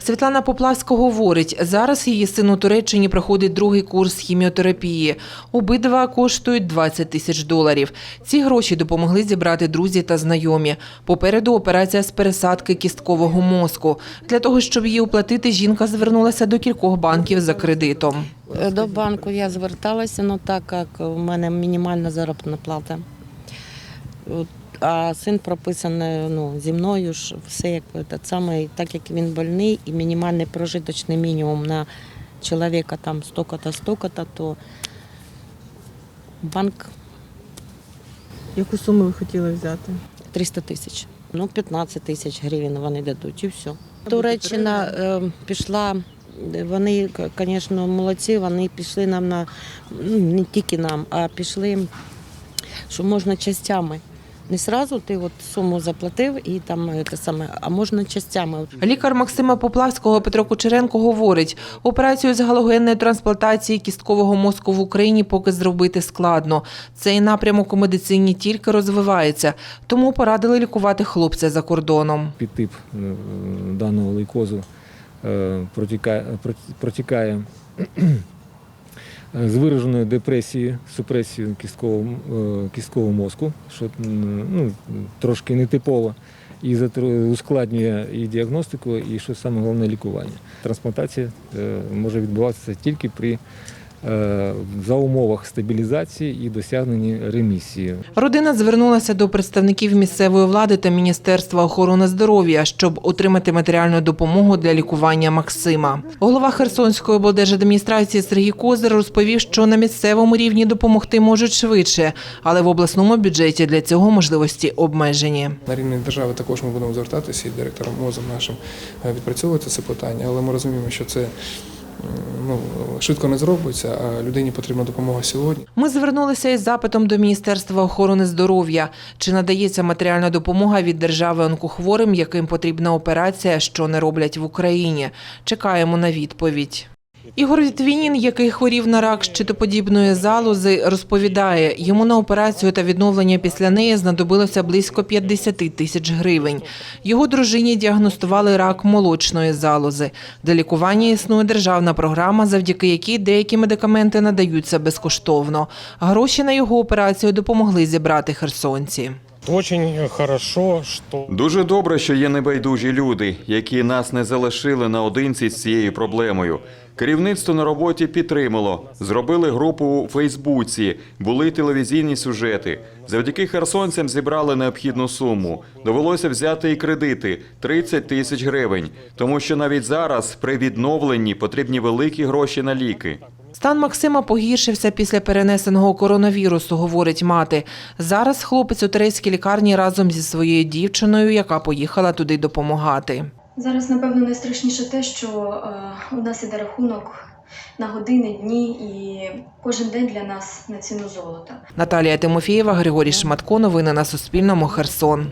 Світлана Поплавська говорить, зараз її син у Туреччині проходить другий курс хіміотерапії. Обидва коштують 20 тисяч доларів. Ці гроші допомогли зібрати друзі та знайомі. Попереду операція з пересадки кісткового мозку. Для того, щоб її оплатити, жінка звернулася до кількох банків за кредитом. Е, До банку я зверталася, але так як у мене мінімальна заробітна плата. А син прописаний ну, зі мною ж все як те саме, так як він больний, і мінімальний прожиточний мінімум на чоловіка там столько-то, столько-то, то банк Яку суму ви хотіли взяти? 300 тисяч. Ну, 15 тисяч гривень вони дадуть і все. Туреччина е, пішла. Вони, звісно, молодці, вони пішли нам на ну, не тільки нам, а пішли, що можна частями. Не сразу ти от суму заплатив і там те саме, а можна частями. Лікар Максима Поплавського Петро Кучеренко говорить, операцію з галогенної трансплантації кісткового мозку в Україні поки зробити складно. Цей напрямок у медицині тільки розвивається, тому порадили лікувати хлопця за кордоном. підтип е, даного лейкозу е, протікає, протікає з вираженою депресією, супресією кісткового, е, кісткового мозку, що ну, трошки нетипово, і ускладнює і діагностику, і що саме головне лікування. Трансплантація е, може відбуватися тільки при за умовах стабілізації і досягненні ремісії. Родина звернулася до представників місцевої влади та Міністерства охорони здоров'я, щоб отримати матеріальну допомогу для лікування Максима. Голова Херсонської облдержадміністрації Сергій Козир розповів, що на місцевому рівні допомогти можуть швидше, але в обласному бюджеті для цього можливості обмежені. На рівні держави також ми будемо звертатися і директором МОЗом нашим е, відпрацьовувати це питання, але ми розуміємо, що це ну, швидко не зробиться, а людині потрібна допомога сьогодні. Ми звернулися із запитом до Міністерства охорони здоров'я. Чи надається матеріальна допомога від держави онкохворим, яким потрібна операція, що не роблять в Україні? Чекаємо на відповідь. Ігор Вітвінін, який хворів на рак щитоподібної залози, розповідає, йому на операцію та відновлення після неї знадобилося близько 50 тисяч гривень. Його дружині діагностували рак молочної залози. Для лікування існує державна програма, завдяки якій деякі медикаменти надаються безкоштовно. Гроші на його операцію допомогли зібрати херсонці. Очень хорошо, что Дуже добре, що є небайдужі люди, які нас не залишили наодинці з цією проблемою. Керівництво на роботі підтримало, зробили групу у Фейсбуці, були телевізійні сюжети. Завдяки херсонцям зібрали необхідну суму. Довелося взяти і кредити 30 тисяч гривень, тому що навіть зараз при відновленні потрібні великі гроші на ліки. Стан Максима погіршився після перенесеного коронавірусу, говорить мати. Зараз хлопець у турецькій лікарні разом зі своєю дівчиною, яка поїхала туди допомагати. Зараз, напевно, найстрашніше те, що е, у нас іде рахунок на години, дні, і кожен день для нас на ціну золота. Наталія Тимофєєва, Григорій Шматко. Новини на Суспільному. Херсон.